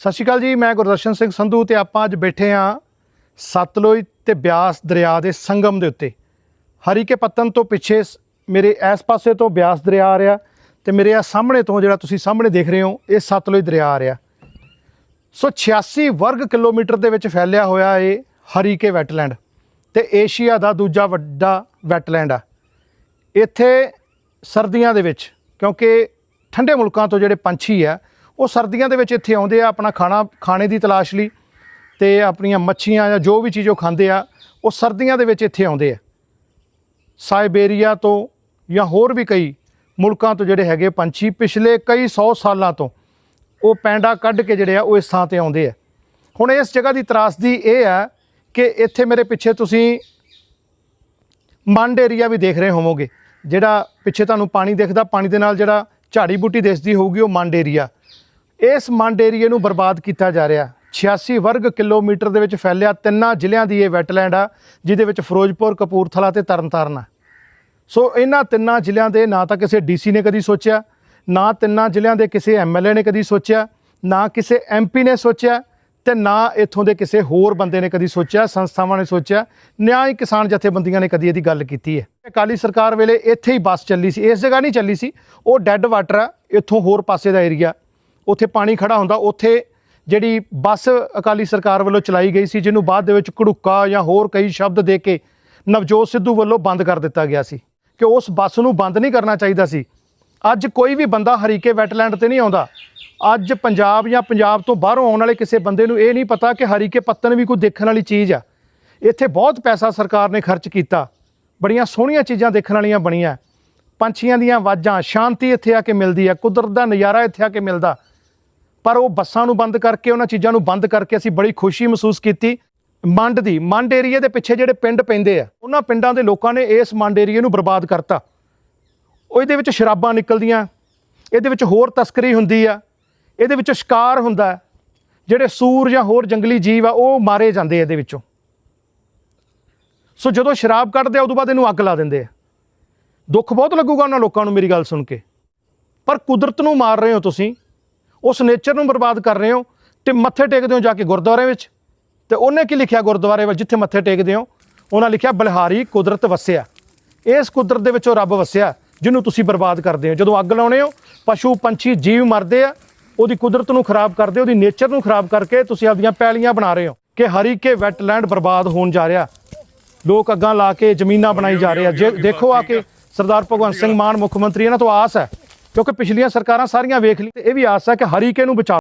ਸਤਿ ਸ਼੍ਰੀ ਅਕਾਲ ਜੀ, ਮੈਂ ਗੁਰਦਰਸ਼ਨ ਸਿੰਘ ਸੰਧੂ ਤੇ ਆਪਾਂ ਅੱਜ ਬੈਠੇ ਹਾਂ ਸਤਲੁਜ ਤੇ ਬਿਆਸ ਦਰਿਆ ਦੇ ਸੰਗਮ ਦੇ ਉੱਤੇ। ਹਰੀ ਕੇ ਪੱਤਨ ਤੋਂ ਪਿੱਛੇ ਸ- ਮੇਰੇ ਇਸ ਪਾਸੇ ਤੋਂ ਬਿਆਸ ਦਰਿਆ ਆ ਰਿਹਾ ਤੇ ਮੇਰੇ ਆ ਸਾਹਮਣੇ ਤੋਂ ਜਿਹੜਾ ਤੁਸੀਂ ਸਾਹਮਣੇ ਦੇਖ ਰਹੇ ਹੋ, ਇਹ ਸਤਲੁਜ ਦਰਿਆ ਆ ਰਿਹਾ। ਸੋ 86 ਵਰਗ ਕਿਲੋਮੀਟਰ ਦੇ ਵਿੱਚ ਫੈਲਿਆ ਹੋਇਆ ਇਹ ਹਰੀਕੇ ਵੈਟਲੈਂਡ ਤੇ ਏਸ਼ੀਆ ਦਾ ਦੂਜਾ ਵੱਡਾ ਵੈਟਲੈਂਡ ਆ। ਇੱਥੇ ਸਰਦੀਆਂ ਦੇ ਵਿੱਚ, ਕਿਉਂਕਿ ਠੰਡੇ ਮੁਲਕਾਂ ਤੋਂ ਜਿਹੜੇ ਪੰਛੀ ਆ ਉਹ ਸਰਦੀਆਂ ਦੇ ਵਿੱਚ ਇੱਥੇ ਆਉਂਦੇ ਆ ਆਪਣਾ ਖਾਣਾ, ਖਾਣੇ ਦੀ ਤਲਾਸ਼ ਲਈ ਤੇ ਆਪਣੀਆਂ ਮੱਛੀਆਂ ਜਾਂ ਜੋ ਵੀ ਚੀਜ਼ ਉਹ ਖਾਂਦੇ ਆ, ਉਹ ਸਰਦੀਆਂ ਦੇ ਵਿੱਚ ਇੱਥੇ ਆਉਂਦੇ ਆ। ਸਾਈਬੇਰੀਆ ਤੋਂ ਜਾਂ ਹੋਰ ਵੀ ਕਈ ਮੁਲਕਾਂ ਤੋਂ ਜਿਹੜੇ ਹੈਗੇ ਪੰਛੀ, ਪਿਛਲੇ ਕਈ 100 ਸਾਲਾਂ ਤੋਂ ਉਹ ਪੈਂਡਾ ਕੱਢ ਕੇ ਜਿਹੜੇ ਆ, ਉਹ ਇਸ ਥਾਂ ਤੇ ਆਉਂਦੇ ਆ। ਹੁਣ ਇਸ ਜਗ੍ਹਾ ਦੀ ਤਰਾਸਦੀ ਇਹ ਆ ਕਿ ਇੱਥੇ ਮੇਰੇ ਪਿੱਛੇ ਤੁਸੀਂ ਮੰਡ ਏਰੀਆ ਵੀ ਦੇਖ ਰਹੇ ਹੋਵੋਗੇ, ਜਿਹੜਾ ਪਿੱਛੇ ਤੁਹਾਨੂੰ ਪਾਣੀ ਦਿਖਦਾ, ਪਾਣੀ ਦੇ ਨਾਲ ਜਿਹੜਾ ਝਾੜੀ ਬੂਟੀ ਦਿਸਦੀ ਹੋਊਗੀ, ਉਹ ਮੰਡ ਏਰੀਆ। ਇਸ ਮੰਡ ਏਰੀਏ ਨੂੰ ਬਰਬਾਦ ਕੀਤਾ ਜਾ ਰਿਹਾ। 86 ਵਰਗ ਕਿਲੋਮੀਟਰ ਦੇ ਵਿੱਚ ਫੈਲਿਆ ਤਿੰਨਾਂ ਜ਼ਿਲ੍ਹਿਆਂ ਦੀ ਇਹ ਵੈਟਲੈਂਡ ਆ, ਜਿਹਦੇ ਵਿੱਚ ਫਿਰੋਜ਼ਪੁਰ, ਕਪੂਰਥਲਾ ਤੇ ਤਰਨਤਾਰਨ ਆ। ਸੋ ਇਹਨਾਂ ਤਿੰਨਾਂ ਜ਼ਿਲ੍ਹਿਆਂ ਦੇ ਨਾ ਤਾਂ ਕਿਸੇ ਡੀਸੀ ਨੇ ਕਦੀ ਸੋਚਿਆ, ਨਾ ਤਿੰਨਾਂ ਜ਼ਿਲ੍ਹਿਆਂ ਦੇ ਕਿਸੇ ਐਮਐਲਏ ਨੇ ਕਦੀ ਸੋਚਿਆ, ਨਾ ਕਿਸੇ ਐਮਪੀ ਨੇ ਸੋਚਿਆ ਤੇ ਨਾ ਇੱਥੋਂ ਦੇ ਕਿਸੇ ਹੋਰ ਬੰਦੇ ਨੇ ਕਦੀ ਸੋਚਿਆ, ਸੰਸਥਾਵਾਂ ਨੇ ਸੋਚਿਆ ਨਿਆਂ ਹੀ ਕਿਸਾਨ ਜਥੇਬੰਦੀਆਂ ਨੇ ਕਦੀ ਇਹਦੀ ਗੱਲ ਕੀਤੀ ਹੈ। ਅਕਾਲੀ ਸਰਕਾਰ ਵੇਲੇ ਇੱਥੇ ਹੀ ਬੱਸ ਚੱਲੀ ਸੀ, ਇਸ ਜਗ੍ਹਾ ਨਹੀਂ ਚੱਲੀ ਸੀ, ਉਹ ਡੈੱਡ ਵਾਟਰ ਆ, ਇੱਥੋਂ ਹੋਰ ਪਾਸੇ ਦਾ ਏਰੀਆ ਉੱਥੇ ਪਾਣੀ ਖੜਾ ਹੁੰਦਾ, ਉੱਥੇ ਜਿਹੜੀ ਬੱਸ ਅਕਾਲੀ ਸਰਕਾਰ ਵੱਲੋਂ ਚਲਾਈ ਗਈ ਸੀ, ਜਿਹਨੂੰ ਬਾਅਦ ਦੇ ਵਿੱਚ ਘੜੁੱਕਾ ਜਾਂ ਹੋਰ ਕਈ ਸ਼ਬਦ ਦੇ ਕੇ ਨਵਜੋਤ ਸਿੱਧੂ ਵੱਲੋਂ ਬੰਦ ਕਰ ਦਿੱਤਾ ਗਿਆ ਸੀ ਕਿ ਉਸ ਬੱਸ ਨੂੰ ਬੰਦ ਨਹੀਂ ਕਰਨਾ ਚਾਹੀਦਾ ਸੀ। ਅੱਜ ਕੋਈ ਵੀ ਬੰਦਾ ਹਰੀਕੇ ਵੈਟਲੈਂਡ ਤੇ ਨਹੀਂ ਆਉਂਦਾ। ਅੱਜ ਪੰਜਾਬ ਜਾਂ ਪੰਜਾਬ ਤੋਂ ਬਾਹਰੋਂ ਆਉਣ ਵਾਲੇ ਕਿਸੇ ਬੰਦੇ ਨੂੰ ਇਹ ਨਹੀਂ ਪਤਾ ਕਿ ਹਰੀਕੇ ਪੱਤਨ ਵੀ ਕੋਈ ਦੇਖਣ ਵਾਲੀ ਚੀਜ਼ ਆ। ਇੱਥੇ ਬਹੁਤ ਪੈਸਾ ਸਰਕਾਰ ਨੇ ਖਰਚ ਕੀਤਾ। ਬੜੀਆਂ ਸੋਹਣੀਆਂ ਚੀਜ਼ਾਂ ਦੇਖਣ ਵਾਲੀਆਂ ਬਣੀਆਂ। ਪੰਛੀਆਂ ਦੀਆਂ ਆਵਾਜ਼ਾਂ, ਸ਼ਾਂਤੀ ਇੱਥੇ ਆ ਕੇ ਮਿਲਦੀ ਆ, ਕੁਦਰਤ ਦਾ ਨਜ਼ਾਰਾ ਇੱਥੇ ਆ ਕੇ ਮਿਲਦਾ। ਪਰ ਉਹ ਬੱਸਾਂ ਨੂੰ ਬੰਦ ਕਰਕੇ, ਉਹਨਾਂ ਚੀਜ਼ਾਂ ਨੂੰ ਬੰਦ ਕਰਕੇ ਅਸੀਂ ਬੜੀ ਖੁਸ਼ੀ ਮਹਿਸੂਸ ਕੀਤੀ। ਮੰਡ ਦੀ, ਮੰਡ ਏਰੀਏ ਦੇ ਪਿੱਛੇ ਜਿਹੜੇ ਪਿੰਡ ਪੈਂਦੇ ਆ, ਉਹਨਾਂ ਪਿੰਡਾਂ ਦੇ ਲੋਕਾਂ ਨੇ ਇਸ ਮੰਡ ਏਰੀਏ ਨੂੰ ਬਰਬਾਦ ਕਰਤਾ। ਉਹ ਇਹਦੇ ਵਿੱਚ ਸ਼ਰਾਬਾਂ ਨਿਕਲਦੀਆਂ, ਇਹਦੇ ਵਿੱਚ ਹੋਰ ਤਸਕਰੀ ਹੁੰਦੀ ਆ, ਇਹਦੇ ਵਿੱਚ ਸ਼ਿਕਾਰ ਹੁੰਦਾ ਜਿਹੜੇ ਸੂਰ ਜਾਂ ਹੋਰ ਜੰਗਲੀ ਜੀਵ ਆ, ਉਹ ਮਾਰੇ ਜਾਂਦੇ ਇਹਦੇ ਵਿੱਚੋਂ। ਸੋ ਜਦੋਂ ਸ਼ਰਾਬ ਕੱਢਦੇ ਆ, ਉਦੋਂ ਬਾਅਦ ਇਹਨੂੰ ਅੱਗ ਲਾ ਦਿੰਦੇ ਆ। ਦੁੱਖ ਬਹੁਤ ਲੱਗੂਗਾ ਉਹਨਾਂ ਲੋਕਾਂ ਨੂੰ, ਮੇਰੀ ਗੱਲ ਸੁਣ ਕੇ। ਪਰ ਕੁਦਰਤ ਨੂੰ ਮਾਰ ਰਹੇ ਹੋ ਤੁਸੀਂ ਉਸ ਨੇਚਰ ਨੂੰ ਬਰਬਾਦ ਕਰ ਰਹੇ ਹੋ ਤੇ ਮੱਥੇ ਟੇਕਦੇ ਹੋ ਜਾ ਕੇ ਗੁਰਦੁਆਰੇ ਵਿੱਚ। ਤੇ ਉਹਨੇ ਕੀ ਲਿਖਿਆ ਗੁਰਦੁਆਰੇ ਵਿੱਚ ਜਿੱਥੇ ਮੱਥੇ ਟੇਕਦੇ ਹੋ? ਉਹਨਾਂ ਲਿਖਿਆ, ਬਲਿਹਾਰੀ ਕੁਦਰਤ ਵਸਿਆ। ਇਸ ਕੁਦਰਤ ਦੇ ਵਿੱਚ ਉਹ ਰੱਬ ਵਸਿਆ, ਜਿਹਨੂੰ ਤੁਸੀਂ ਬਰਬਾਦ ਕਰਦੇ ਹੋ। ਜਦੋਂ ਅੱਗ ਲਾਉਣੇ ਹੋ, ਪਸ਼ੂ, ਪੰਛੀ, ਜੀਵ ਮਰਦੇ ਆ, ਉਹਦੀ ਕੁਦਰਤ ਨੂੰ ਖਰਾਬ ਕਰਦੇ, ਉਹਦੀ ਨੇਚਰ ਨੂੰ ਖਰਾਬ ਕਰਕੇ ਤੁਸੀਂ ਆਪਦੀਆਂ ਪੈਲੀਆਂ ਬਣਾ ਰਹੇ ਹੋ ਕਿ ਹਰੀਕੇ ਵੈਟਲੈਂਡ ਬਰਬਾਦ ਹੋਣ ਜਾ ਰਿਹਾ। ਲੋਕ ਅੱਗਾਂ ਲਾ ਕੇ ਜ਼ਮੀਨਾਂ ਬਣਾਈ ਜਾ ਰਹੇ ਆ। ਜੇ ਦੇਖੋ ਆ ਕੇ ਸਰਦਾਰ ਭਗਵੰਤ ਸਿੰਘ ਮਾਨ ਮੁੱਖ ਮੰਤਰੀ, ਇਹਨਾਂ ਤੋਂ ਆਸ ਹੈ ਕਿਉਂਕਿ ਪਿਛਲੀਆਂ ਸਰਕਾਰਾਂ ਸਾਰੀਆਂ ਵੇਖ ਲਈ ਤੇ ਇਹ ਵੀ ਆਸ ਹੈ ਕਿ ਹਰੀਕੇ ਨੂੰ ਬਚਾ